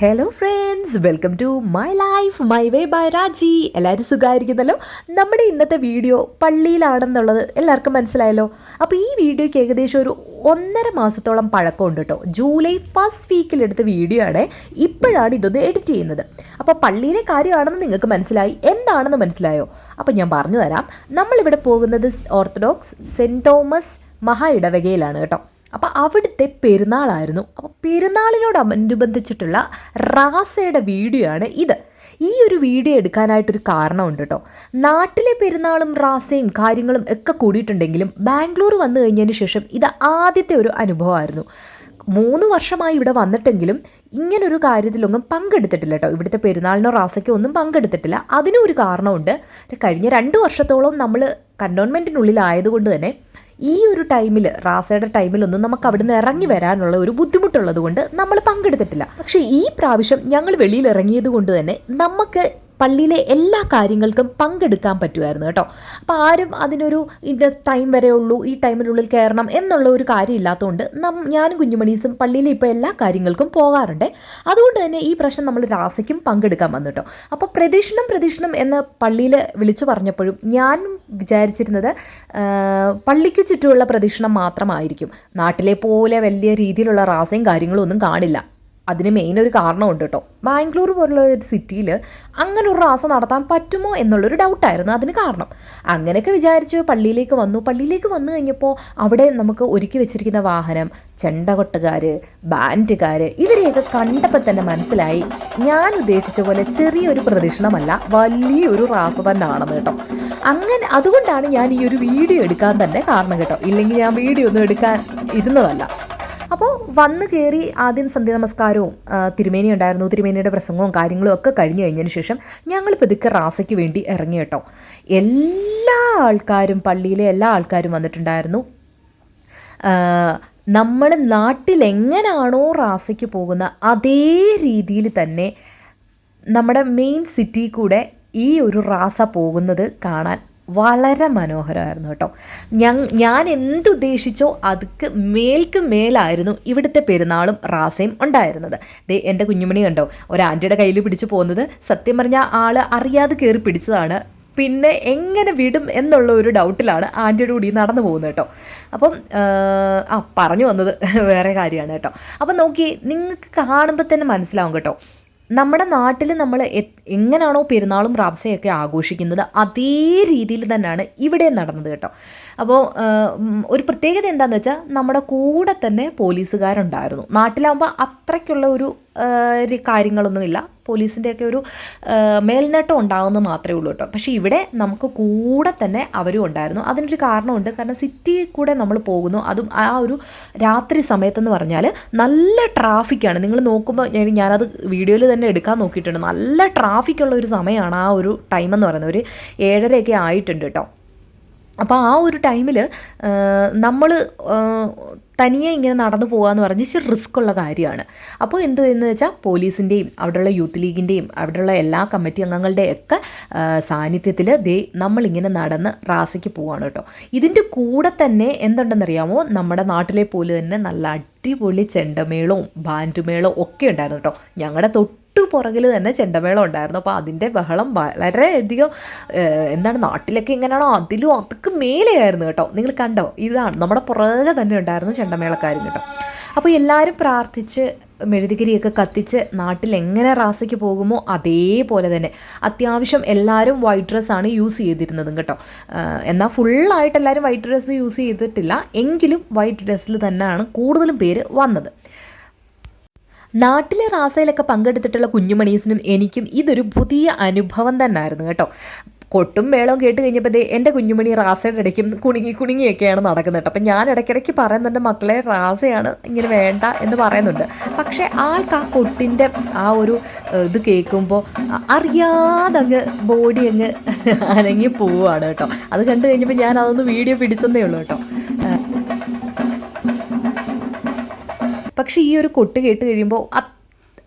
Hello friends welcome to my life my way by Raji എല്ലാവരും സുഖമായിരിക്കുന്നല്ലോ? നമ്മുടെ ഇന്നത്തെ video പള്ളിയിലാണെന്നുള്ളത് എല്ലാവർക്കും മനസ്സിലായല്ലോ? അപ്പോൾ ഈ വീഡിയോയ്ക്ക് ഏകദേശം ഒരു ഒന്നര മാസത്തോളം പഴക്കമുണ്ട് കേട്ടോ. ജൂലൈ ഫസ്റ്റ് വീക്കിലെടുത്ത വീഡിയോ ആണ് ഇപ്പോഴാണ് ഇതൊന്ന് എഡിറ്റ് ചെയ്യുന്നത്. അപ്പോൾ പള്ളിയിലെ കാര്യമാണെന്ന് നിങ്ങൾക്ക് മനസ്സിലായി. എന്താണെന്ന് മനസ്സിലായോ? അപ്പോൾ ഞാൻ പറഞ്ഞു തരാം. നമ്മളിവിടെ പോകുന്നത് ഓർത്തഡോക്സ് സെന്റ് തോമസ് മഹാ ഇടവകയിലാണ് കേട്ടോ. അപ്പോൾ അവിടുത്തെ പെരുന്നാളായിരുന്നു. അപ്പോൾ പെരുന്നാളിനോടനുബന്ധിച്ചിട്ടുള്ള റാസയുടെ വീഡിയോ ആണ് ഇത്. ഈ ഒരു വീഡിയോ എടുക്കാനായിട്ടൊരു കാരണമുണ്ട് കേട്ടോ നാട്ടിലെ പെരുന്നാളും റാസയും കാര്യങ്ങളും ഒക്കെ കൂടിയിട്ടുണ്ടെങ്കിലും ബാംഗ്ലൂർ വന്നു കഴിഞ്ഞതിന് ശേഷം ഇത് ആദ്യത്തെ ഒരു അനുഭവമായിരുന്നു. മൂന്ന് വർഷമായി ഇവിടെ വന്നിട്ടെങ്കിലും ഇങ്ങനൊരു കാര്യത്തിലൊന്നും പങ്കെടുത്തിട്ടില്ല കേട്ടോ ഇവിടുത്തെ പെരുന്നാളിനോ റാസയ്ക്കോ ഒന്നും പങ്കെടുത്തിട്ടില്ല. അതിനും ഒരു കാരണമുണ്ട്. കഴിഞ്ഞ രണ്ട് വർഷത്തോളം നമ്മൾ കണ്ടോൺമെന്റിനുള്ളിലായതുകൊണ്ട് തന്നെ ഈ ഒരു ടൈമിൽ റാസയുടെ ടൈമിലൊന്നും നമുക്ക് അവിടുന്ന് ഇറങ്ങി വരാനുള്ള ഒരു ബുദ്ധിമുട്ടുള്ളത് കൊണ്ട് നമ്മൾ പങ്കെടുത്തിട്ടില്ല. പക്ഷേ ഈ പ്രാവശ്യം ഞങ്ങൾ വെളിയിൽ ഇറങ്ങിയത് കൊണ്ട് തന്നെ നമുക്ക് പള്ളിയിലെ എല്ലാ കാര്യങ്ങൾക്കും പങ്കെടുക്കാൻ പറ്റുമായിരുന്നു കേട്ടോ. അപ്പോൾ ആരും അതിനൊരു ഇന്ന ടൈം വരെ ഉള്ളൂ ഈ ടൈമിനുള്ളിൽ കയറണം എന്നുള്ള ഒരു കാര്യം ഇല്ലാത്തതുകൊണ്ട് ഞാനും കുഞ്ഞുമണീസും പള്ളിയിലെ ഇപ്പോൾ എല്ലാ കാര്യങ്ങൾക്കും പോകാറുണ്ട്. അതുകൊണ്ട് തന്നെ ഈ പ്രശ്നം നമ്മൾ രാസയ്ക്കും പങ്കെടുക്കാൻ വന്നു കേട്ടോ. അപ്പോൾ പ്രദക്ഷിണം പ്രദക്ഷിണം എന്ന് പള്ളിയിൽ വിളിച്ചു പറഞ്ഞപ്പോഴും ഞാൻ വിചാരിച്ചിരുന്നത് പള്ളിക്ക് ചുറ്റുമുള്ള പ്രദക്ഷിണം മാത്രമായിരിക്കും. നാട്ടിലെ പോലെ വലിയ രീതിയിലുള്ള റാസയും കാര്യങ്ങളും ഒന്നും കാണില്ല. അതിന് മെയിൻ ഒരു കാരണമുണ്ട് കേട്ടോ ബാംഗ്ലൂർ പോലുള്ള ഒരു സിറ്റിയിൽ അങ്ങനെ ഒരു റാസ നടത്താൻ പറ്റുമോ എന്നുള്ളൊരു ഡൗട്ടായിരുന്നു അതിന് കാരണം. അങ്ങനെയൊക്കെ വിചാരിച്ച് പള്ളിയിലേക്ക് വന്നു. പള്ളിയിലേക്ക് വന്നു കഴിഞ്ഞപ്പോൾ അവിടെ നമുക്ക് ഒരുക്കി വെച്ചിരിക്കുന്ന വാഹനം ചെണ്ടകൊട്ടുകാർ ബാൻഡുകാർ ഇവരെയൊക്കെ കണ്ടപ്പോൾ തന്നെ മനസ്സിലായി. ഞാൻ ഉദ്ദേശിച്ച പോലെ ചെറിയൊരു പ്രദക്ഷിണമല്ല വലിയൊരു റാസ തന്നെയാണെന്ന് കേട്ടോ. അങ്ങനെ അതുകൊണ്ടാണ് ഞാൻ ഈ ഒരു വീഡിയോ എടുക്കാൻ തന്നെ കാരണം കേട്ടോ. ഇല്ലെങ്കിൽ ഞാൻ വീഡിയോ ഒന്നും എടുക്കാൻ ഇരുന്നതല്ല. അപ്പോൾ വന്നു കയറി ആദ്യം സന്ധ്യ നമസ്കാരവും തിരുമേനി ഉണ്ടായിരുന്നു തിരുമേനിയുടെ പ്രസംഗവും കാര്യങ്ങളും ഒക്കെ കഴിഞ്ഞു കഴിഞ്ഞതിന് ശേഷം ഞങ്ങൾ പതുക്കെ റാസയ്ക്ക് വേണ്ടി ഇറങ്ങി കേട്ടോ. എല്ലാ ആൾക്കാരും പള്ളിയിലെ എല്ലാ ആൾക്കാരും വന്നിട്ടുണ്ടായിരുന്നു. നമ്മൾ നാട്ടിലെങ്ങനാണോ റാസയ്ക്ക് പോകുന്ന അതേ രീതിയിൽ തന്നെ നമ്മുടെ മെയിൻ സിറ്റി കൂടെ ഈ ഒരു റാസ പോകുന്നത് കാണാൻ വളരെ മനോഹരമായിരുന്നു കേട്ടോ. ഞാൻ ഞാൻ എന്തുദ്ദേശിച്ചോ അതുക്ക് മേൽക്ക് മേലായിരുന്നു ഇവിടുത്തെ പെരുന്നാളും റാസയും ഉണ്ടായിരുന്നത്. ദേ എന്റെ കുഞ്ഞുമണി കണ്ടോ? ഒരു ആന്റിയുടെ കയ്യിൽ പിടിച്ചു പോകുന്നത് സത്യം പറഞ്ഞാൽ ആൾ അറിയാതെ കയറി പിടിച്ചതാണ്. പിന്നെ എങ്ങനെ വിടും എന്നുള്ള ഒരു ഡൗട്ടിലാണ് ആന്റിയുടെ കൂടി നടന്നു പോകുന്നത് കേട്ടോ. അപ്പം ആ പറഞ്ഞു വന്നത് വേറെ കാര്യമാണ് കേട്ടോ. അപ്പം നോക്കി നിങ്ങൾക്ക് കാണുമ്പോൾ തന്നെ മനസ്സിലാവും കേട്ടോ. നമ്മുടെ നാട്ടിൽ നമ്മൾ എങ്ങനെയാണോ പെരുന്നാളും റാബ്സയൊക്കെ ആഘോഷിക്കുന്നത് അതേ രീതിയിൽ തന്നെയാണ് ഇവിടെ നടന്നത് കേട്ടോ. അപ്പോൾ ഒരു പ്രത്യേകത എന്താണെന്ന് വെച്ചാൽ നമ്മുടെ കൂടെ തന്നെ പോലീസുകാരുണ്ടായിരുന്നു. നാട്ടിലാകുമ്പോൾ അത്രയ്ക്കുള്ള ഒരു കാര്യങ്ങളൊന്നുമില്ല. പോലീസിന്റെയൊക്കെ ഒരു മേൽനേട്ടം ഉണ്ടാകുന്നത് മാത്രമേ ഉള്ളൂ കേട്ടോ. പക്ഷേ ഇവിടെ നമുക്ക് കൂടെ തന്നെ അവരും ഉണ്ടായിരുന്നു. അതിനൊരു കാരണമുണ്ട്. കാരണം സിറ്റി കൂടെ നമ്മൾ പോകുന്നു. അതും ആ ഒരു രാത്രി സമയത്തെന്ന് പറഞ്ഞാൽ നല്ല ട്രാഫിക്കാണ്. നിങ്ങൾ നോക്കുമ്പോൾ ഞാനത് വീഡിയോയിൽ തന്നെ എടുക്കാൻ നോക്കിയിട്ടുണ്ട്. നല്ല ട്രാഫിക്കുള്ള ഒരു സമയമാണ് ആ ഒരു ടൈം എന്ന് പറയുന്നത്. ഒരു ഏഴരയൊക്കെ ആയിട്ടുണ്ട് കേട്ടോ. അപ്പോൾ ആ ഒരു ടൈമിൽ നമ്മൾ തനിയെ ഇങ്ങനെ നടന്നു പോകാമെന്ന് പറഞ്ഞ് ഇച്ചിരി റിസ്ക് ഉള്ള കാര്യമാണ്. അപ്പോൾ എന്ത് എന്ന് വെച്ചാൽ പോലീസിന്റെയും അവിടെയുള്ള യൂത്ത് ലീഗിന്റെയും അവിടെയുള്ള എല്ലാ കമ്മിറ്റി അംഗങ്ങളുടെയൊക്കെ സാന്നിധ്യത്തിൽ ദേ നമ്മളിങ്ങനെ നടന്ന് റാസയ്ക്ക് പോവാണ് കേട്ടോ. ഇതിന്റെ കൂടെ തന്നെ എന്തുണ്ടെന്നറിയാമോ? നമ്മുടെ നാട്ടിലെ പോലെ തന്നെ നല്ല അടിപൊളി ചെണ്ടമേളവും ബാൻഡുമേളവും ഒക്കെ ഉണ്ടായിരുന്നു കേട്ടോ. ഞങ്ങളുടെ തൊട്ട് തൊട്ടു പുറകിൽ തന്നെ ചെണ്ടമേളം ഉണ്ടായിരുന്നു. അപ്പോൾ അതിന്റെ ബഹളം വളരെയധികം എന്താണ് നാട്ടിലൊക്കെ എങ്ങനെയാണോ അതിലും അതൊക്കെ മേലെയായിരുന്നു കേട്ടോ. നിങ്ങൾ കണ്ടോ? ഇതാണ് നമ്മുടെ പുറകെ തന്നെ ഉണ്ടായിരുന്നു ചെണ്ടമേളക്കാരും കേട്ടോ. അപ്പോൾ എല്ലാവരും പ്രാർത്ഥിച്ച് മെഴുതികരിയൊക്കെ കത്തിച്ച് നാട്ടിൽ എങ്ങനെ റാസയ്ക്ക് പോകുമോ അതേപോലെ തന്നെ. അത്യാവശ്യം എല്ലാവരും വൈറ്റ് ഡ്രസ്സാണ് യൂസ് ചെയ്തിരുന്നതും കേട്ടോ. എന്നാൽ ഫുള്ളായിട്ട് എല്ലാവരും വൈറ്റ് ഡ്രസ്സ് യൂസ് ചെയ്തിട്ടില്ല. എങ്കിലും വൈറ്റ് ഡ്രസ്സിൽ തന്നെയാണ് കൂടുതലും പേര് വന്നത്. നാട്ടിലെ റാസയിലൊക്കെ പങ്കെടുത്തിട്ടുള്ള കുഞ്ഞുമണീസിനും എനിക്കും ഇതൊരു പുതിയ അനുഭവം തന്നെയായിരുന്നു കേട്ടോ. കൊട്ടും മേളവും കേട്ട് കഴിഞ്ഞപ്പോൾ ദേ എന്റെ കുഞ്ഞുമണി റാസയുടെ ഇടയ്ക്കും കുണുങ്ങി കുണുങ്ങിയൊക്കെയാണ് നടക്കുന്നത് അപ്പം ഞാൻ ഇടയ്ക്കിടയ്ക്ക് പറയുന്നുണ്ട് മക്കളെ റാസയാണ് ഇങ്ങനെ വേണ്ട എന്ന് പറയുന്നുണ്ട്. പക്ഷേ ആൾക്ക് ആ കൊട്ടിന്റെ ആ ഒരു ഇത് കേൾക്കുമ്പോൾ അറിയാതെ അങ്ങ് ബോഡി അങ്ങ് അനങ്ങി പോവുകയാണ് കേട്ടോ. അത് കണ്ടു കഴിഞ്ഞപ്പോൾ ഞാൻ അതൊന്ന് വീഡിയോ പിടിച്ചെന്നേ ഉള്ളൂ കേട്ടോ. പക്ഷേ ഈ ഒരു കൊട്ട് കേട്ട് കഴിയുമ്പോൾ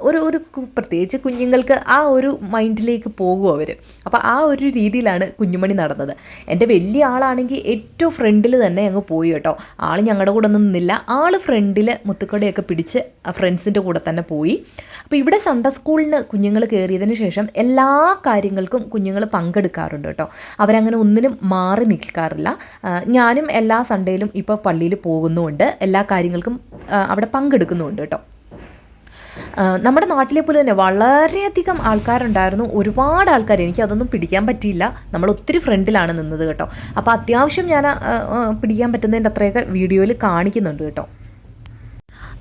ഒരു ഒരു പ്രത്യേകിച്ച് കുഞ്ഞുങ്ങൾക്ക് ആ ഒരു മൈൻഡിലേക്ക് പോകും അവർ അപ്പോൾ ആ ഒരു രീതിയിലാണ് കുഞ്ഞുമണി നടന്നത്. എന്റെ വലിയ ആളാണെങ്കിൽ ഏറ്റവും ഫ്രണ്ടിൽ തന്നെ അങ്ങ് പോയി കേട്ടോ. ആൾ ഞങ്ങളുടെ കൂടെ നിന്നില്ല. ആൾ ഫ്രണ്ടിൽ മുത്തുക്കടയൊക്കെ പിടിച്ച് ഫ്രണ്ട്സിന്റെ കൂടെ തന്നെ പോയി. അപ്പോൾ ഇവിടെ സൺഡേ സ്കൂളിന് കുഞ്ഞുങ്ങൾ കയറിയതിന് ശേഷം എല്ലാ കാര്യങ്ങൾക്കും കുഞ്ഞുങ്ങൾ പങ്കെടുക്കാറുണ്ട് കേട്ടോ. അവരങ്ങനെ ഒന്നിനും മാറി നിൽക്കാറില്ല. ഞാനും എല്ലാ സൺഡേയിലും ഇപ്പോൾ പള്ളിയിൽ പോകുന്നുമുണ്ട്. എല്ലാ കാര്യങ്ങൾക്കും അവിടെ പങ്കെടുക്കുന്നുമുണ്ട് കേട്ടോ. നമ്മുടെ നാട്ടിലെ പോലെ തന്നെ വളരെയധികം ആൾക്കാരുണ്ടായിരുന്നു. ഒരുപാട് ആൾക്കാർ എനിക്ക് അതൊന്നും പിടിക്കാൻ പറ്റിയില്ല. നമ്മൾ ഒത്തിരി ഫ്രണ്ടിലാണ് നിന്നത് കേട്ടോ. അപ്പോൾ അത്യാവശ്യം ഞാൻ പിടിക്കാൻ പറ്റുന്നതിന്റെ അത്രയൊക്കെ വീഡിയോയിൽ കാണിക്കുന്നുണ്ട് കേട്ടോ.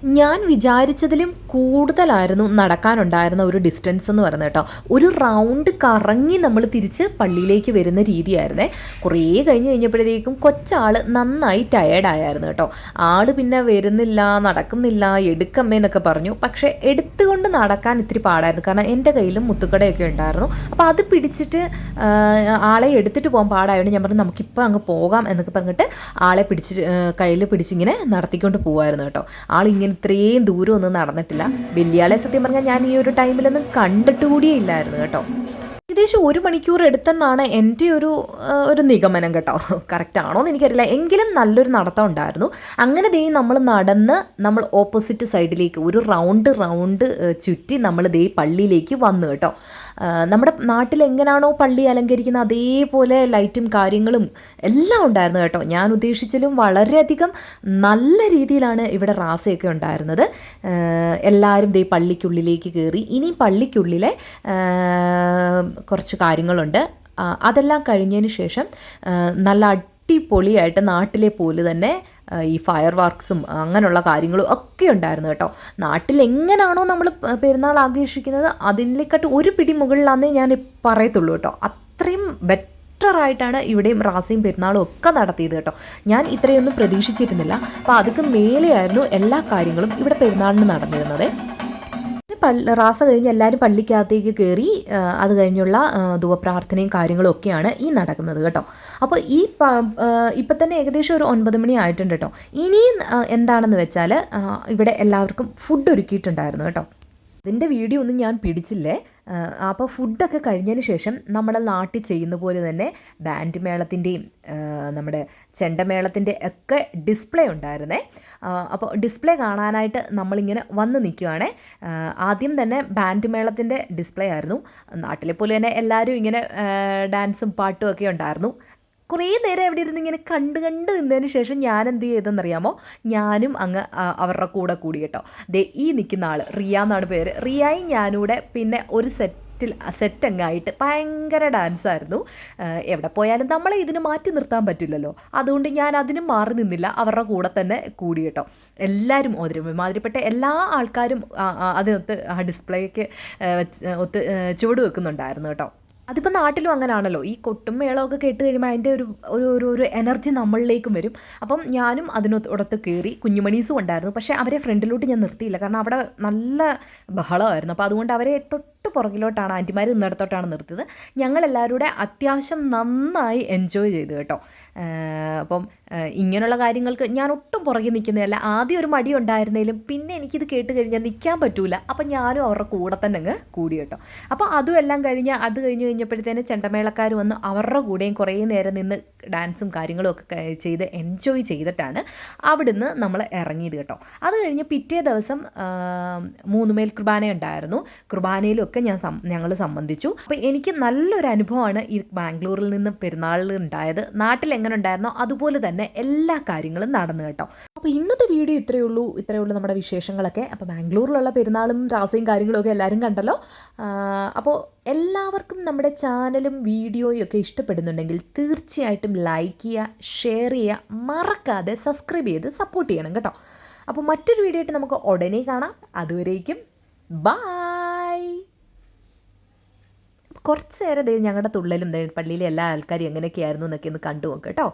ഞാൻ വിചാരിച്ചതിലും കൂടുതലായിരുന്നു നടക്കാനുണ്ടായിരുന്ന ഒരു ഡിസ്റ്റൻസ് എന്ന് പറയുന്നത് കേട്ടോ. ഒരു റൗണ്ട് കറങ്ങി നമ്മൾ തിരിച്ച് പള്ളിയിലേക്ക് വരുന്ന രീതിയായിരുന്നേ. കുറേ കഴിഞ്ഞ് കഴിഞ്ഞപ്പോഴത്തേക്കും കൊച്ചാൾ നന്നായി ടയേർഡായിരുന്നു കേട്ടോ. ആൾ പിന്നെ വരുന്നില്ല നടക്കുന്നില്ല എടുക്കമ്മേ എന്നൊക്കെ പറഞ്ഞു. പക്ഷേ എടുത്തുകൊണ്ട് നടക്കാൻ ഇത്തിരി പാടായിരുന്നു. കാരണം എന്റെ കയ്യിലും മുത്തുക്കടയൊക്കെ ഉണ്ടായിരുന്നു. അപ്പോൾ അത് പിടിച്ചിട്ട് ആളെ എടുത്തിട്ട് പോകാൻ പാടായതുകൊണ്ട് ഞാൻ പറഞ്ഞു നമുക്കിപ്പോൾ അങ്ങ് പോകാം എന്നൊക്കെ പറഞ്ഞിട്ട് ആളെ പിടിച്ചിട്ട് കയ്യിൽ പിടിച്ചിങ്ങനെ നടത്തിക്കൊണ്ട് പോകുമായിരുന്നു കേട്ടോ. ആളിങ്ങനെ ഇത്രയും ദൂരം ഒന്നും നടന്നിട്ടില്ല. വലിയ ആളെ സത്യം പറഞ്ഞാൽ ഞാൻ ഈ ഒരു ടൈമിലൊന്നും കണ്ടിട്ട് കൂടിയേ ഇല്ലായിരുന്നു കേട്ടോ. ഏകദേശം ഒരു മണിക്കൂർ എടുത്തെന്നാണ് എന്റെ ഒരു ഒരു നിഗമനം കേട്ടോ. കറക്റ്റ് ആണോ എന്ന് എനിക്കറിയില്ല. എങ്കിലും നല്ലൊരു നടത്തം ഉണ്ടായിരുന്നു. അങ്ങനെ ദേ നമ്മൾ നടന്ന് നമ്മൾ ഓപ്പോസിറ്റ് സൈഡിലേക്ക് ഒരു റൗണ്ട് റൗണ്ട് ചുറ്റി നമ്മൾ ദേ പള്ളിയിലേക്ക് വന്നു കേട്ടോ. നമ്മുടെ നാട്ടിൽ എങ്ങനെയാണോ പള്ളി അലങ്കരിക്കുന്നത് അതേപോലെ ലൈറ്റും കാര്യങ്ങളും എല്ലാം ഉണ്ടായിരുന്നു കേട്ടോ. ഞാൻ ഉദ്ദേശിച്ചാലും വളരെയധികം നല്ല രീതിയിലാണ് ഇവിടെ റാസയൊക്കെ ഉണ്ടായിരുന്നത്. എല്ലാവരും ദേ പള്ളിക്കുള്ളിലേക്ക് കയറി ഇനി പള്ളിക്കുള്ളിലെ കുറച്ച് കാര്യങ്ങളുണ്ട്. അതെല്ലാം കഴിഞ്ഞതിന് ശേഷം നല്ല അടിപൊളിയായിട്ട് നാട്ടിലെ പോലെ തന്നെ ഈ ഫയർ വർക്ക്സും അങ്ങനെയുള്ള കാര്യങ്ങളും ഒക്കെ ഉണ്ടായിരുന്നു കേട്ടോ. നാട്ടിൽ എങ്ങനെയാണോ നമ്മൾ പെരുന്നാൾ ആഘോഷിക്കുന്നത് അതിലേക്കാട്ട് ഒരു പിടി മുകളിലാണെന്നേ ഞാൻ പറയത്തുള്ളൂ കേട്ടോ. അത്രയും ബെറ്ററായിട്ടാണ് ഇവിടെയും റാസയും പെരുന്നാളും ഒക്കെ നടത്തിയത് കേട്ടോ. ഞാൻ ഇത്രയൊന്നും പ്രതീക്ഷിച്ചിരുന്നില്ല. അപ്പോൾ അതൊക്കെ മേലെയായിരുന്നു എല്ലാ കാര്യങ്ങളും ഇവിടെ പെരുന്നാളിന് നടന്നിരുന്നത്. പള്ളി റാസ കഴിഞ്ഞ് എല്ലാവരും പള്ളിക്കകത്തേക്ക് കയറി അത് കഴിഞ്ഞുള്ള ധുവപ്രാർത്ഥനയും കാര്യങ്ങളും ഒക്കെയാണ് ഈ നടക്കുന്നത് കേട്ടോ. അപ്പോൾ ഈ ഇപ്പം തന്നെ ഏകദേശം ഒരു ഒൻപത് മണി ആയിട്ടുണ്ട് കേട്ടോ. ഇനിയും എന്താണെന്ന് വെച്ചാൽ ഇവിടെ എല്ലാവർക്കും ഫുഡ് ഒരുക്കിയിട്ടുണ്ടായിരുന്നു കേട്ടോ. അതിന്റെ വീഡിയോ ഒന്നും ഞാൻ പിടിച്ചില്ലേ? അപ്പോൾ ഫുഡൊക്കെ കഴിഞ്ഞതിന് ശേഷം നമ്മുടെ നാട്ടിൽ ചെയ്യുന്ന പോലെ തന്നെ ബാൻഡ് മേളത്തിന്റെയും നമ്മുടെ ചെണ്ടമേളത്തിന്റെ ഒക്കെ ഡിസ്പ്ലേ ഉണ്ടായിരുന്നേ. അപ്പോൾ ഡിസ്പ്ലേ കാണാനായിട്ട് നമ്മളിങ്ങനെ വന്ന് നിൽക്കുവാണേ. ആദ്യം തന്നെ ബാൻഡ് മേളത്തിന്റെ ഡിസ്പ്ലേ ആയിരുന്നു. നാട്ടിലെ പോലെ തന്നെ എല്ലാവരും ഇങ്ങനെ ഡാൻസും പാട്ടും ഒക്കെ ഉണ്ടായിരുന്നു. കുറേ നേരം എവിടെ ഇരുന്ന് ഇങ്ങനെ കണ്ട് കണ്ട് നിന്നതിന് ശേഷം ഞാൻ എന്ത് ചെയ്തെന്നറിയാമോ ഞാനും അങ്ങ് അവരുടെ കൂടെ കൂടി കേട്ടോ. ദേ ഈ നിൽക്കുന്ന ആൾ റിയ എന്നാണ് പേര്. റിയയും ഞാനൂടെ പിന്നെ ഒരു സെറ്റിൽ സെറ്റ് അങ്ങായിട്ട് ഭയങ്കര ഡാൻസായിരുന്നു എവിടെ പോയാലും നമ്മളെ ഇതിന് മാറ്റി നിർത്താൻ പറ്റില്ലല്ലോ. അതുകൊണ്ട് ഞാൻ അതിനും മാറി നിന്നില്ല അവരുടെ കൂടെ തന്നെ കൂടി കേട്ടോ. എല്ലാവരും മാതിരിപ്പെട്ട എല്ലാ ആൾക്കാരും അതിനൊത്ത് ആ ഡിസ്പ്ലേക്ക് ഒത്ത് ചുവട് വെക്കുന്നുണ്ടായിരുന്നു കേട്ടോ. അതിപ്പോൾ നാട്ടിലും അങ്ങനെയാണല്ലോ ഈ കൊട്ടും മേളമൊക്കെ കേട്ട് കഴിയുമ്പോൾ അതിന്റെ ഒരു ഒരു ഒരു എനർജി നമ്മളിലേക്കും വരും. അപ്പം ഞാനും അതിനൊത്ത് കയറി കുഞ്ഞുമണീസും ഉണ്ടായിരുന്നു. പക്ഷേ അവരെ ഫ്രണ്ടിലോട്ട് ഞാൻ നിർത്തിയില്ല. കാരണം അവിടെ നല്ല ബഹളമായിരുന്നു. അപ്പോൾ അതുകൊണ്ട് അവരെ തൊട്ട് പുറകിലോട്ടാണ് ആന്റിമാർ ഇന്നിടത്തോട്ടാണ് നിർത്തിയത്. ഞങ്ങളെല്ലാവരും കൂടെ അത്യാവശ്യം നന്നായി എൻജോയ് ചെയ്തു കേട്ടോ. അപ്പം ഇങ്ങനെയുള്ള കാര്യങ്ങൾക്ക് ഞാൻ ഒട്ടും പുറകിൽ നിൽക്കുന്നതല്ല. ആദ്യം ഒരു മടി ഉണ്ടായിരുന്നേലും പിന്നെ എനിക്കിത് കേട്ട് കഴിഞ്ഞാൽ നിൽക്കാൻ പറ്റൂല. അപ്പം ഞാനും അവരുടെ കൂടെ തന്നെ അങ്ങ് കൂടി കേട്ടോ. അപ്പോൾ അതും എല്ലാം കഴിഞ്ഞ് അത് കഴിഞ്ഞ് കഴിഞ്ഞപ്പോഴത്തേന് ചെണ്ടമേളക്കാർ വന്ന് അവരുടെ കൂടെയും കുറേ നേരം നിന്ന് ഡാൻസും കാര്യങ്ങളും ഒക്കെ ചെയ്ത് എൻജോയ് ചെയ്തിട്ടാണ് അവിടുന്ന് നമ്മൾ ഇറങ്ങിയത് കേട്ടോ. അത് കഴിഞ്ഞ് പിറ്റേ ദിവസം മൂന്നുമേൽ കുർബാന ഉണ്ടായിരുന്നു. കുർബാനയിലൊക്കെ ഞാൻ ഞങ്ങൾ സംബന്ധിച്ചു. അപ്പോൾ എനിക്ക് നല്ലൊരു അനുഭവമാണ് ഈ ബാംഗ്ലൂരിൽ നിന്ന് പെരുന്നാളിൽ ഉണ്ടായത്. നാട്ടിൽ എങ്ങനെ ഉണ്ടായിരുന്നോ അതുപോലെ തന്നെ എല്ലാ കാര്യങ്ങളും നടന്നു കേട്ടോ. അപ്പോൾ ഇന്നത്തെ വീഡിയോ ഇത്രയേ ഉള്ളൂ. ഇത്രയേ ഉള്ളൂ നമ്മുടെ വിശേഷങ്ങളൊക്കെ. അപ്പോൾ ബാംഗ്ലൂരിലുള്ള പെരുന്നാളും രാസയും കാര്യങ്ങളൊക്കെ എല്ലാവരും കണ്ടല്ലോ. അപ്പോൾ എല്ലാവർക്കും നമ്മുടെ ചാനലും വീഡിയോയും ഒക്കെ ഇഷ്ടപ്പെടുന്നുണ്ടെങ്കിൽ തീർച്ചയായിട്ടും ലൈക്ക് ചെയ്യുക ഷെയർ ചെയ്യുക മറക്കാതെ സബ്സ്ക്രൈബ് ചെയ്ത് സപ്പോർട്ട് ചെയ്യണം കേട്ടോ. അപ്പോൾ മറ്റൊരു വീഡിയോ ആയിട്ട് നമുക്ക് ഉടനെ കാണാം. അതുവരേക്കും ബായ് കുറച്ച് നേരം ഞങ്ങളുടെ തുള്ളലും പള്ളിയിലെ എല്ലാ ആൾക്കാരും എങ്ങനെയൊക്കെയായിരുന്നു എന്നൊക്കെ ഒന്ന് കണ്ടു നോക്കാം കേട്ടോ.